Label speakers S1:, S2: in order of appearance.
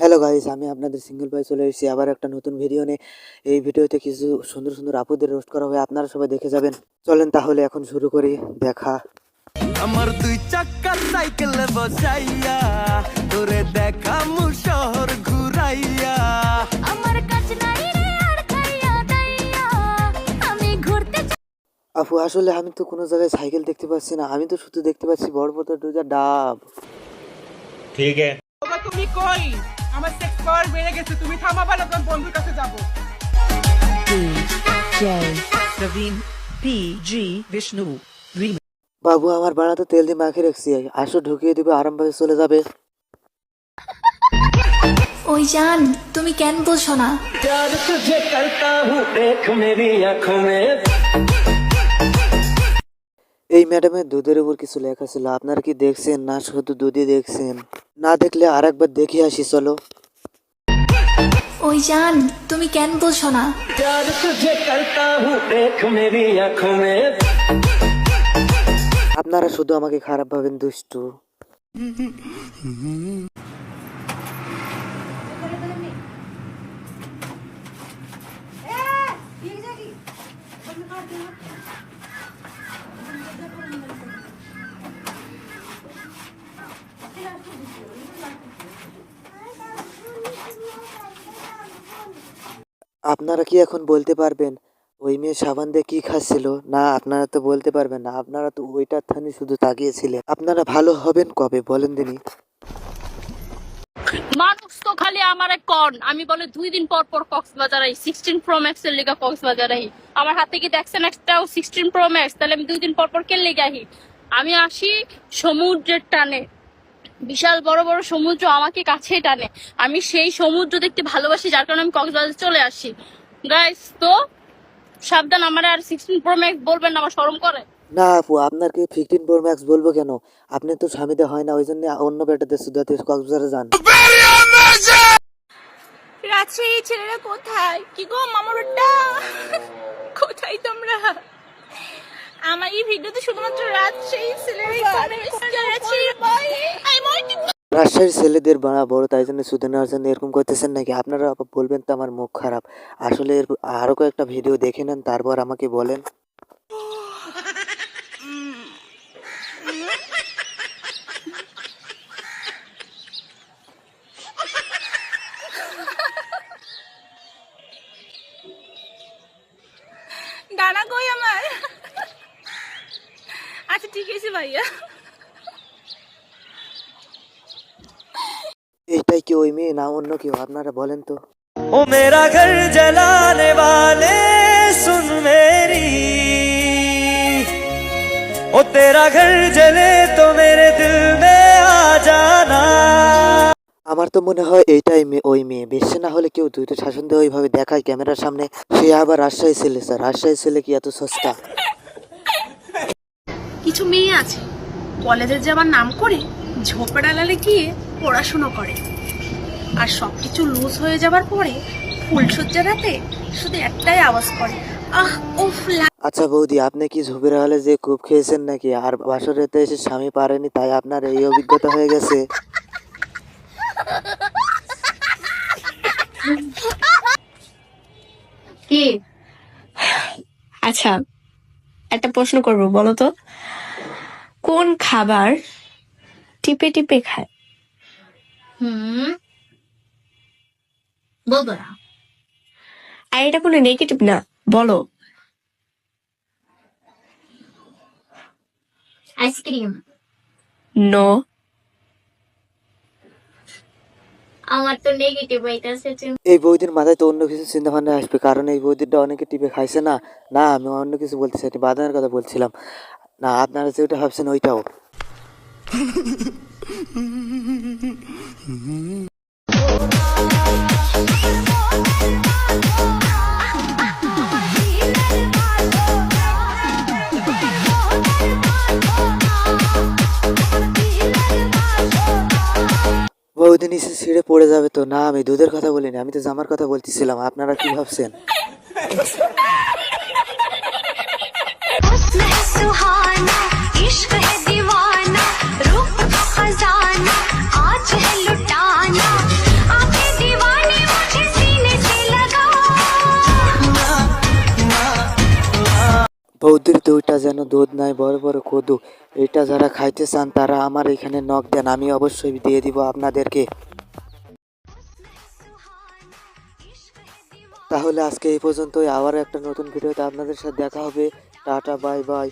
S1: Hello guys আমি আপনাদের single পাই চলে এসেছি। আবার একটা নতুন ভিডিও নিয়ে। এই ভিডিওতে কিছু সুন্দর সুন্দর আপুদের রোস্ট করা হবে আপনারা সবাই দেখে যাবেন। চলেন তাহলে এখন শুরু করি। দেখা।
S2: আমার দুই চাক্কা সাইকেল বসাইয়া তোরে দেখামু শহর ঘুরাইয়া।
S3: আমার কাছে নাই রে আর খাইয়া দাইয়া। আমি ঘুরতে
S1: আপু আসলে আমি তো কোনো জায়গায় সাইকেল দেখতে পাচ্ছি না। আমি তো শুধু দেখতে পাচ্ছি বড় বড় দুটা ডাব।
S4: ঠিক
S5: আছে। তুমি কই? আমার সেক্স পাওয়ার বেড়ে গেছে তুমি থামাবা না তোমার বন্ধুর কাছে যাব।
S1: বাবু আমার বাড়াতে তেল দিয়ে মাখিয়ে রাখছি। আসো ঢুকিয়ে দিবে আরামভাবে চলে যাবে।
S3: ওই জান তুমি কেন বলছো না?
S1: এই ম্যাডামের দুধের উপর কিছু লেখা ছিল। আপনারা কি দেখছেন? না শুধু দুধই দেখছেন। না দেখলে আর একবার দেখে আসি চলো।
S3: ওই জান তুমি কেন বলছো না?
S1: আপনারা শুধু আমাকে খারাপ ভাবেন দুষ্টু। আপনারা কি এখন বলতে পারবেন, ওই মেয়ে সাবান দিয়ে কি খাচ্ছিল? না, আপনারা তো বলতে পারবেন না, আপনারা তো ওইটার থানি শুধু তাকিয়েছিলেন। আপনারা ভালো হবেন কবে, বলেন দিনই
S6: মানুষ তো খালি আমার কন আমি বলে দুই দিন পর পর Cox's Bazar I sixteen pro max এর লিগা কক্সবাজার আই। আমার হাতে কি দেখছেন একটাও সিক্সটিন প্রো ম্যাক্স তাহলে আমি দুই দিন পর পর কে লেগে আহি? আমি আসি সমুদ্রের টানে। বিশাল বড় বড় সমুদ্র আমাকে কাছেই টানে। আমি সেই সমুদ্র দেখতে ভালোবাসি যার কারণে আমি কক্সবাজার চলে আসি। গাইস তো সাবধান আমার আর সিক্সটিন প্রো ম্যাক্স বলবেন না আমার শরম করে।
S1: না আপু আপনার কি ফিফটিন প্রো ম্যাক্স বলব কেন? আপনি তো স্বামীতে হয় না ওই জন্য অন্য বেটাতে সুদাতে কক্সবাজারে যান।
S6: রাজশাহী ছেলেরা কোথায়? কি গো মামারটা কোথায় তোমরা? আমার এই ভিডিওতে শুধুমাত্র রাজশাহী ছেলেরাই
S1: রাজশাহীর ছেলেদের বাড়া বড়, তাই জন্য সুদে নেওয়ার জন্য এরকম করতেছেন নাকি? আপনারা বলবেন তো আমার মুখ খারাপ। আসলে এর আরও কয়েকটা ভিডিও দেখে নেন, তারপর আমাকে বলেন।
S6: ডানা কই আমার? আচ্ছা ঠিক আছে ভাইয়া।
S1: এইটাই কি ওই মেয়ে না অন্য কেউ আপনারা বলেন তো
S2: ओ मेरा घर जलाने वाले सुन मेरी ओ तेरा घर जले तो मेरे दिल में आ जाना
S1: আমার তো মনে হয় এইটাই মেয়ে ওই মেয়ে বেশি না হলে কেউ দুইটা শাসন দিয়ে ওইভাবে দেখায় ক্যামেরার সামনে সে আবার রাজশাহী ছেলে স্যার রাজশাহী ছেলে কি এত সস্তা
S7: কিছু মেয়ে আছে কলেজে যাওয়ার নাম করে ঝোপড়ালালে গিয়ে পড়াশুনো করে আর সবকিছু লুজ হয়ে যাবার পরে ফুলসজ্জা রাতে শুধু একটাই আওয়াজ করে আহ উফ
S1: আচ্ছা বৌদি আপনি কি ঝুপের হলে যে কূপ খেয়েছেন নাকি? আর বাসরেতে এসে স্বামী পারেনি তাই আপনার এই অভিজ্ঞতা হয়ে গেছে।
S8: কি? আচ্ছা একটা প্রশ্ন করব বলো তো। কোন খাবার টিপে টিপে খায়?
S3: হুম? বলব না।
S8: আর এটা কোনো নেগেটিভ না বলো।
S3: আইসক্রিম।
S8: নো
S3: আমার তো নেগেটিভ হইতাছে
S1: এই বৌদির মাথায় তো অন্য কিছু চিন্তা ভাবনা আসবে কারণ এই বৌদিটা অনেকে টিপে খাইছে না। না আমি অন্য কিছু বলতে চাই বাদানের কথা বলছিলাম। না আপনারা যেটা ভাবছেন ওইটাও। বৌদি নিচে ছিঁড়ে পড়ে যাবে তো। না, আমি দুধের কথা বলিনি, আমি তো জামার কথা বলতেছিলাম। আপনারা কি ভাবছেন? বৌদির দুইটা যেন দুধ নাই, বড় বড় কদু। এটা যারা খাইতে চান, তারা আমার এখানে নখ দেন, আমি অবশ্যই দিয়ে দিব আপনাদেরকে। তাহলে আজকে এই পর্যন্তই আবার একটা নতুন ভিডিওতে আপনাদের সাথে দেখা হবে। Tata, bye bye.